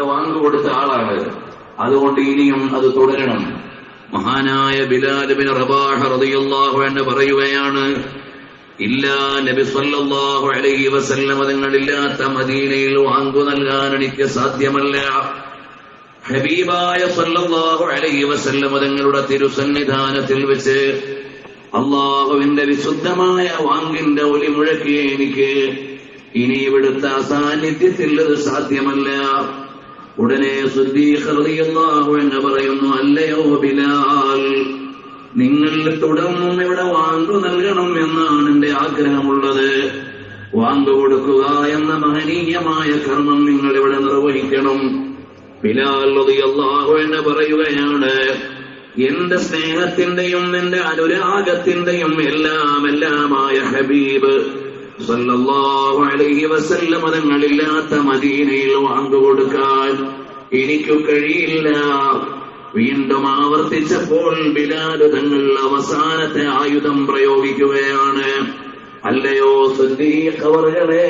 വാങ്ങു കൊടുത്ത ആളാണ്. അതുകൊണ്ട് ഇനിയും അത് തുടരണം. മഹാനായ ബിലാലിബിൻ റബാഹ റളിയല്ലാഹു എന്ന് പറയുകയാണ് ഇല്ല നബി സല്ലല്ലാഹു അലൈഹി വസല്ലമ തങ്ങളില്ലാത്ത മദീനയിൽ വാങ്ങു നൽകാൻ എനിക്ക് സാധ്യമല്ല. ഹബീബായ സല്ലല്ലാഹു അലൈഹി വസല്ലമ തങ്ങളുടെ തിരുസന്നിധാനത്തിൽ വെച്ച് അള്ളാഹുവിന്റെ വിശുദ്ധമായ വാങ്ങിന്റെ ഒലി മുഴക്കിയെ എനിക്ക്. ഇനി ഇവിടുത്തെ അസാന്നിധ്യത്തിൽ അത് സാധ്യമല്ല. ഉടനെ സുദ്ദീഖ് പറയുന്നു അല്ലയോ ബിലാൽ നിങ്ങൾ തുടർന്നും ഇവിടെ വാങ്കു നൽകണം എന്നാണ് എന്റെ ആഗ്രഹമുള്ളത്. വാങ്കു കൊടുക്കുക എന്ന മഹനീയമായ കർമ്മം നിങ്ങൾ ഇവിടെ നിർവഹിക്കണം. ബിലാൽ റളിയല്ലാഹു എന്ന് പറയുകയാണ് എന്റെ സ്നേഹത്തിന്റെയും എന്റെ അനുരാഗത്തിന്റെയും എല്ലാം എല്ലാമായ ഹബീബ് അലൈഹി വസല്ലം തങ്ങളില്ലാത്ത മദീനയിൽ വാങ്ങുകൊടുക്കാൻ എനിക്ക് കഴിയില്ല. വീണ്ടും ആവർത്തിച്ചപ്പോൾ ബിലാൽ തങ്ങൾ അവസാനത്തെ ആയുധം പ്രയോഗിക്കുകയാണ്. അല്ലയോ സുദ്ധീകളെ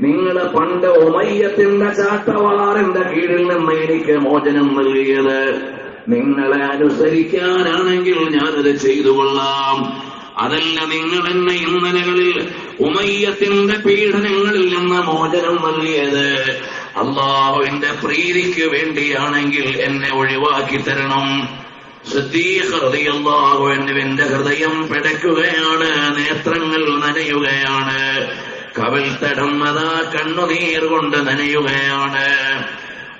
നിങ്ങളെ പണ്ട് ഉമയ്യത്തിന്റെ ചാട്ടവാറിന്റെ കീഴിൽ നിന്ന് എനിക്ക് മോചനം നൽകിയത്. നിങ്ങളെ അനുസരിക്കാനാണെങ്കിൽ ഞാനത് ചെയ്തു കൊള്ളാം അതല്ല നിങ്ങൾ എന്നെ ഇന്നലകളിൽ ഉമയ്യത്തിന്റെ പീഡനങ്ങളിൽ നിന്ന് മോചനം നൽകിയത്. അള്ളാഹുവിന്റെ പ്രീതിക്ക് വേണ്ടിയാണെങ്കിൽ എന്നെ ഒഴിവാക്കി തരണം. എന്റെ ഹൃദയം പിടയ്ക്കുകയാണ് നേത്രങ്ങൾ നനയുകയാണ് കവൽ തടന്നതാ കണ്ണുനീർ കൊണ്ട് നനയുകയാണ്.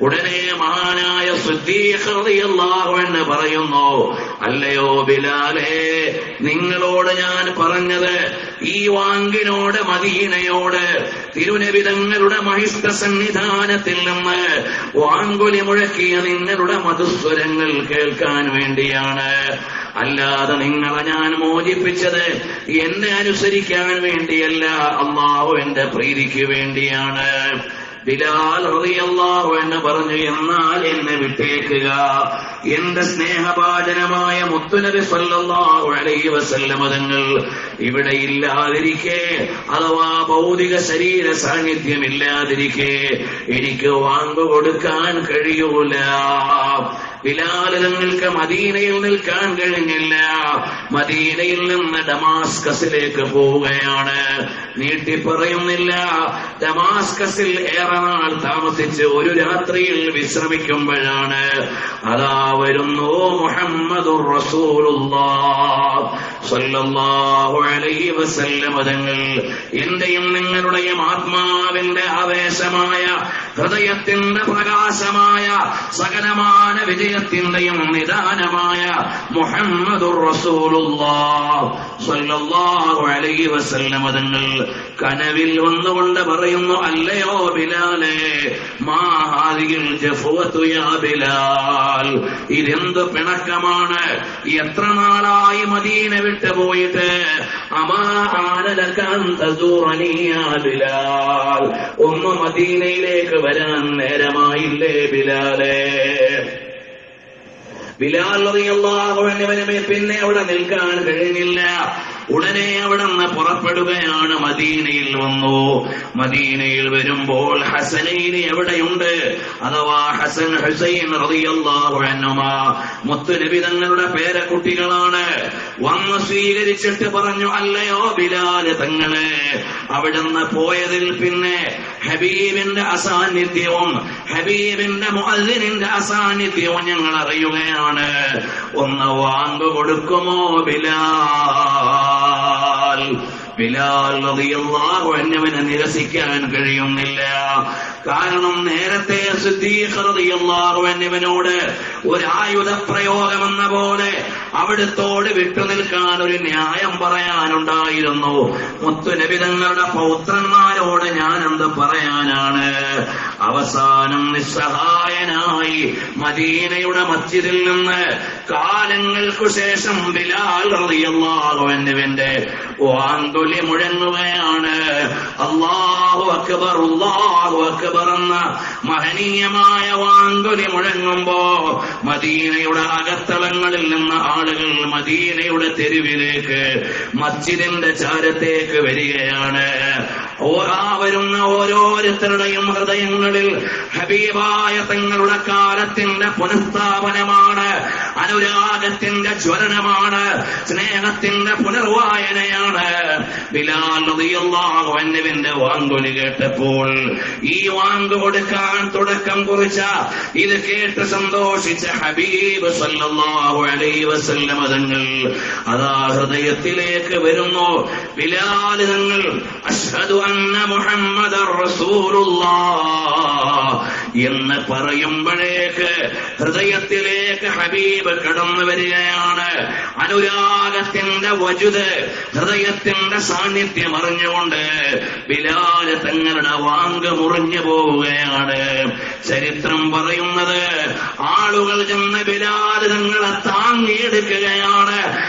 ഉടനെ മഹാനായ സുദ്ദീഖറിയല്ലാഹു എന്ന് പറയുന്നു അല്ലയോ ബിലാലേ നിങ്ങളോട് ഞാൻ പറഞ്ഞത് ഈ വാങ്കിനോട് മദീനയോട് തിരുനബിതങ്ങളുടെ മഹിഷ്ഠ സന്നിധാനത്തിൽ നിന്ന് വാങ്കുലി മുഴക്കിയ നിങ്ങളുടെ മധുസ്വരങ്ങൾ കേൾക്കാൻ വേണ്ടിയാണ്. അല്ലാതെ നിങ്ങളെ ഞാൻ മോചിപ്പിച്ചത് എന്നെ അനുസരിക്കാൻ വേണ്ടിയല്ല. അള്ളാഹു എന്റെ പ്രീതിക്ക് വേണ്ടിയാണ്. ബിലാൽ എന്ന് പറഞ്ഞു എന്നാൽ എന്നെ വിട്ടേക്കുക. എന്റെ സ്നേഹപാചനമായ മുത്തുനബി സല്ലല്ലാഹു അലൈഹി വസല്ലമ തങ്ങൾ ഇവിടെ ഇല്ലാതിരിക്കെ അഥവാ ഭൗതിക ശരീര സാന്നിധ്യം ഇല്ലാതിരിക്കെ എനിക്ക് വാങ്ങു കൊടുക്കാൻ കഴിയൂല. ബിലാൽ മദീനയിൽ നിൽക്കാൻ കഴിഞ്ഞില്ല. മദീനയിൽ നിന്ന് ഡമാസ്കസിലേക്ക് പോവുകയാണ്. നീട്ടി പറയുന്നില്ല ഡമാസ്കസിൽ ഏറെ നാൾ താമസിച്ച് ഒരു രാത്രിയിൽ വിശ്രമിക്കുമ്പോഴാണ് അതാ വരുന്നു വസല്ലം തങ്ങൾ എന്റെയും നിങ്ങളുടെയും ആത്മാവിന്റെ ആവേശമായ ഹൃദയത്തിന്റെ പ്രകാശമായ സകലമാന വിജയത്തിന്റെയും നിദാനമായ മുഹമ്മദുർ റസൂലുള്ളാഹു അലൈഹി വസല്ലം. തങ്ങൾ കനവിൽ വന്നുകൊണ്ട് പറയുന്നു അല്ലയോ ബിലാലെ മാഹാദിയിൽ യാ ബിലാൽ ഇതെന്ത് പിണക്കമാണ്? എത്ര നാളായി മദീന വിട്ടു പോയിട്ട്? ഒന്ന് മദീനയിലേക്ക് വരാൻ നേരമായില്ലേ ബിലാലേ? അൻഹുവിനെ പിന്നെ അവിടെ നിൽക്കാൻ കഴിഞ്ഞില്ല. ഉടനെ അവിടെ നിന്ന് പുറപ്പെടുകയാണ്. മദീനയിൽ വന്നു. മദീനയിൽ വരുമ്പോൾ ഹസനൈന് എവിടെയുണ്ട്? അഥവാ ഹസൻ ഹുസൈൻ മുത്തുനബി തങ്ങളുടെ പേരക്കുട്ടികളാണ്. വന്ന് സ്വീകരിച്ചിട്ട് പറഞ്ഞു അല്ലയോ ബിലാൽ തങ്ങളെ അവിടുന്ന് പോയതിൽ പിന്നെ ഹബീബിന്റെ അസാന്നിധ്യവും ഹബീബിന്റെ മുഅദ്ദിനിന്റെ അസാന്നിധ്യവും ഞങ്ങൾ അറിയുകയാണ്. ഒന്ന് വാങ്ങുകൊടുക്കുമോ ബിലാൽ? ബിലാൽ നിരസിക്കാൻ കഴിയുന്നില്ല. കാരണം നേരത്തെ സിദ്ദീഖ് റളിയല്ലാഹു അൻഹുവിനോട് ഒരു ആയുധ പ്രയോഗം എന്ന പോലെ അവിടുത്തോട് വിട്ടുനിൽക്കാൻ ഒരു ന്യായം പറയാനുണ്ടായിരുന്നു. മുത്തുനബിതങ്ങളുടെ പൗത്രന്മാരോട് ഞാൻ എന്ത് പറയാനാണ്? അവസാനം നിസ്സഹായനായി മദീനയുടെ മസ്ജിദിൽ നിന്ന് കാലങ്ങൾക്കു ശേഷം ബിലാൽ റളിയല്ലാഹു അൻഹുവിന്റെ വാങ്കുലി മുഴങ്ങുകയാണ്. അള്ളാഹു അക്ബർ അല്ലാഹു അക്ബർ എന്ന മഹനീയമായ വാന്തുലി മുഴങ്ങുമ്പോ മദീനയുടെ അകത്തളങ്ങളിൽ നിന്ന് ആളുകൾ മദീനയുടെ തെരുവിലേക്ക് മസ്ജിദിന്റെ ചാരത്തേക്ക് വരികയാണ്. ആ വരുന്ന ഓരോരുത്തരുടെയും ഹൃദയങ്ങളിൽ ഹബീബായ തങ്ങളുടെ കാലത്തിന്റെ പുനഃസ്ഥാപനമാണ് അനുരാഗത്തിന്റെ ജ്വലനമാണ് സ്നേഹത്തിന്റെ പുനർവായനയാണ്. ബിലാൽ റളിയല്ലാഹു അൻഹുവിന്റെ വാങ്കൊലി കേട്ടപ്പോൾ ഈ വാങ്ക് കൊടുക്കാൻ തുടക്കം കുറിച്ച ഇത് കേട്ട് സന്തോഷിച്ച ഹബീബ് സല്ലല്ലാഹു അലൈഹി വസല്ലം തങ്ങൾ അതാ ഹൃദയത്തിലേക്ക് വരുന്നു. ബിലാൽ തങ്ങൾ അഷ്ഹദു അന്ന റസൂലുള്ളാഹ് എന്ന് പറയുമ്പോഴേക്ക് ഹൃദയത്തിലേക്ക് ഹബീബ് കടന്നു വരികയാണ്. അനുരാഗത്തിന്റെ വജുത് ഹൃദയത്തിന്റെ സാന്നിധ്യം അറിഞ്ഞുകൊണ്ട് ബിലാൽ തങ്ങളുടെ വാങ്ക് മുറിഞ്ഞു പോവുകയാണ്. ചരിത്രം പറയുന്നത് ആളുകൾ ചെന്ന് ബിലാൽ തങ്ങളെ താങ്ങിയെടുക്കുകയാണ്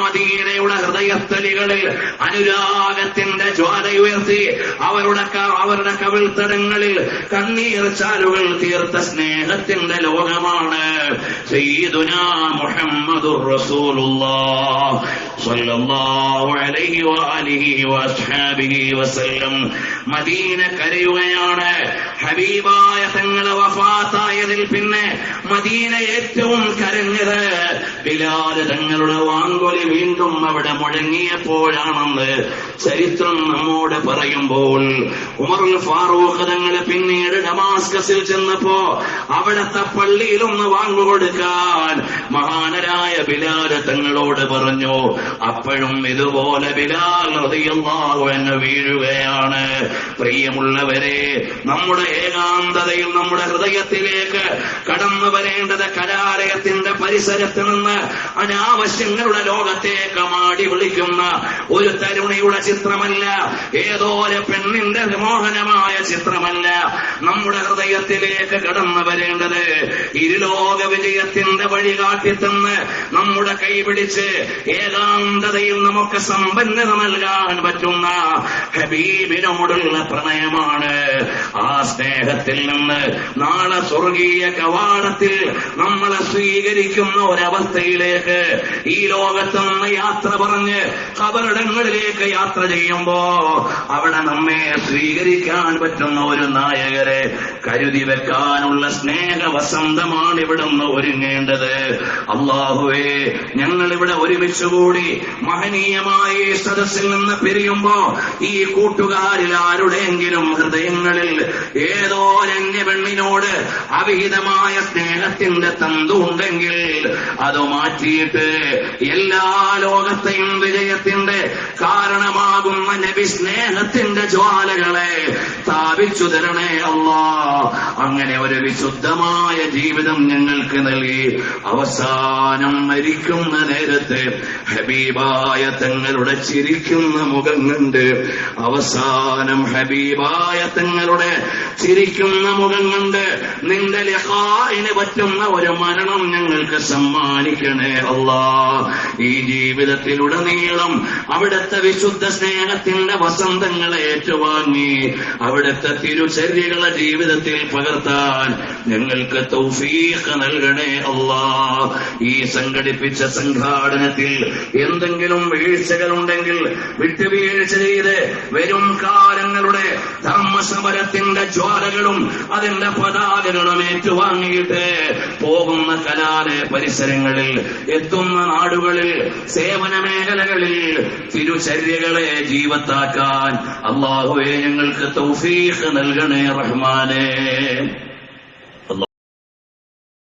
മദീനയുടെ ഹൃദയസ്ഥലികളിൽ അനുരാഗത്തിന്റെ ജ്വാല ഉയർത്തി അവരുടെ അവരുടെ കവിൾത്തടങ്ങളിൽ കണ്ണീർ ചാലുകൾ തീർത്ത സ്നേഹത്തിന്റെ ലോകമാണ്. മുഹമ്മദുർ റസൂലുള്ളാഹ് സ്വല്ലല്ലാഹു അലൈഹി വഅലിഹി വഅസ്ഹാബിഹി വസല്ലം. മദീന കരയുകയാണ്. ഹബീബായ തങ്ങളെ വഫാത്തായതിൽ പിന്നെ മദീന ഏറ്റവും കരഞ്ഞത് ബിലാൽ തങ്ങളുടെ വാങ്കൊലി വീണ്ടും അവിടെ മുഴങ്ങിയപ്പോഴാണെന്ന് ചരിത്രം നമ്മോട് പറയുമ്പോൾ ഉമറുൽ ഫാറൂഖ് തങ്ങളെ പിന്നീട് ഡമാസ്കസിൽ ചെന്നപ്പോ അവിടത്തെ പള്ളിയിലൊന്ന് വാങ്ങുകൊടുക്കാൻ മഹാനരായ ബിലാൽ തങ്ങളോട് പറഞ്ഞു അപ്പോഴും ഇതുപോലെ ബിലാൽ അൻഹു വീഴുകയാണ്. പ്രിയമുള്ളവരെ നമ്മുടെ ഏകാന്തതയിൽ നമ്മുടെ ഹൃദയത്തിലേക്ക് കടന്നു വരേണ്ടത് കലാലയത്തിന്റെ പരിസരത്ത് നിന്ന് അനാവശ്യങ്ങളുടെ ലോകത്തേക്ക് മാടി വിളിക്കുന്ന ഒരു തരുണിയുടെ ചിത്രമല്ല ഏതോ ഒരു പെണ്ണിന്റെ മോഹനമായ ചിത്രമല്ല നമ്മുടെ ഹൃദയത്തിലേക്ക് കടന്നു വരേണ്ടത്. ഇരുലോക വിജയത്തിന്റെ വഴി കാട്ടിത്തന്ന് നമ്മുടെ കൈപിടിച്ച് ഏകാന്തതയിൽ നമുക്ക് സമ്പന്നത നൽകാൻ പറ്റുന്ന ഹബീബിനോടുള്ള പ്രണയമാണ്. ആ സ്നേഹത്തിൽ നിന്ന് നാളെ സ്വർഗീയ കവാടത്തിൽ നമ്മളെ സ്വീകരിക്കുന്ന ഒരവസ്ഥയിലേക്ക് ഈ ലോകത്ത് നിന്ന് യാത്ര പറഞ്ഞ് കബറിടങ്ങളിലേക്ക് യാത്ര ചെയ്യുമ്പോ അവിടെ നമ്മെ സ്വീകരിക്കാൻ പറ്റുന്ന ഒരു നായകരെ കരുതി വെക്കാനുള്ള സ്നേഹ വസന്തമാണ് ഇവിടുന്ന് ഒരുങ്ങേണ്ടത്. അള്ളാഹുവേ ഞങ്ങൾ ഇവിടെ ഒരുമിച്ചുകൂടി മഹനീയമായ സദസ്സിൽ നിന്ന് പിരിയുമ്പോ ഈ കൂട്ടുകാരിൽ ആരുടെയെങ്കിലും ഹൃദയങ്ങളിൽ ഏതോ രണ്യ പെണ്ണിനോട് അവിഹിതമായ സ്നേഹത്തിന്റെ തന്തു ഉണ്ടെങ്കിൽ അത് മാറ്റിയിട്ട് എല്ലാ ലോകത്തെയും വിജയത്തിന്റെ കാരണമാകുന്ന നബി സ്നേഹത്തിന്റെ ജ്വാലകളെ സ്ഥാപിച്ചു തരണേ അല്ലാ അങ്ങനെ ഒരു വിശുദ്ധമായ ജീവിതം ഞങ്ങൾക്ക് നൽകി. അവസാനം മരിക്കുന്ന നേരത്തെ ഹബീബായ തങ്ങളുടെ ചിരിക്കുന്ന മുഖം കണ്ട് അവസാനം ഹബീബായ തങ്ങളുടെ ചിരിക്കുന്ന മുഖം കണ്ട് നിന്റെ ലഹായിന് പറ്റുന്ന ഒരു മരണം ഞങ്ങൾക്ക് സമ്മാനിക്കണേ അല്ലാ. ഈ ജീവിതത്തിലുടനീളം അവിടുത്തെ വിശുദ്ധ സ്നേഹത്തിന്റെ വസന്തങ്ങളെ ഏറ്റുവാങ്ങി അവിടുത്തെ തിരുചര്യകളെ ജീവിതത്തിൽ പകർത്താൻ ഞങ്ങൾക്ക് തൗഫീഖ് നൽകണേ അല്ലാ. ഈ സംഘടിപ്പിച്ച സംഘാടനത്തിൽ എന്തെങ്കിലും വീഴ്ചകളുണ്ടെങ്കിൽ വിട്ടുവീഴ്ച ചെയ്ത് വരും കാലങ്ങളുടെ ധർമ്മസമരത്തിന്റെ ജ്വാലകളും അതിന്റെ പതാകകളും ഏറ്റുവാങ്ങിയിട്ട് പോകുന്ന കലാലയ പരിസരങ്ങളിൽ എത്തുന്ന നാടുകളിൽ സേവന മേഖലകളിൽ തിരുചര്യകളെ ജീവത്താക്കാൻ അള്ളാഹുവെ ഞങ്ങൾക്ക് തൗഫീഖ് നൽകണേ റഹ്മാനേ.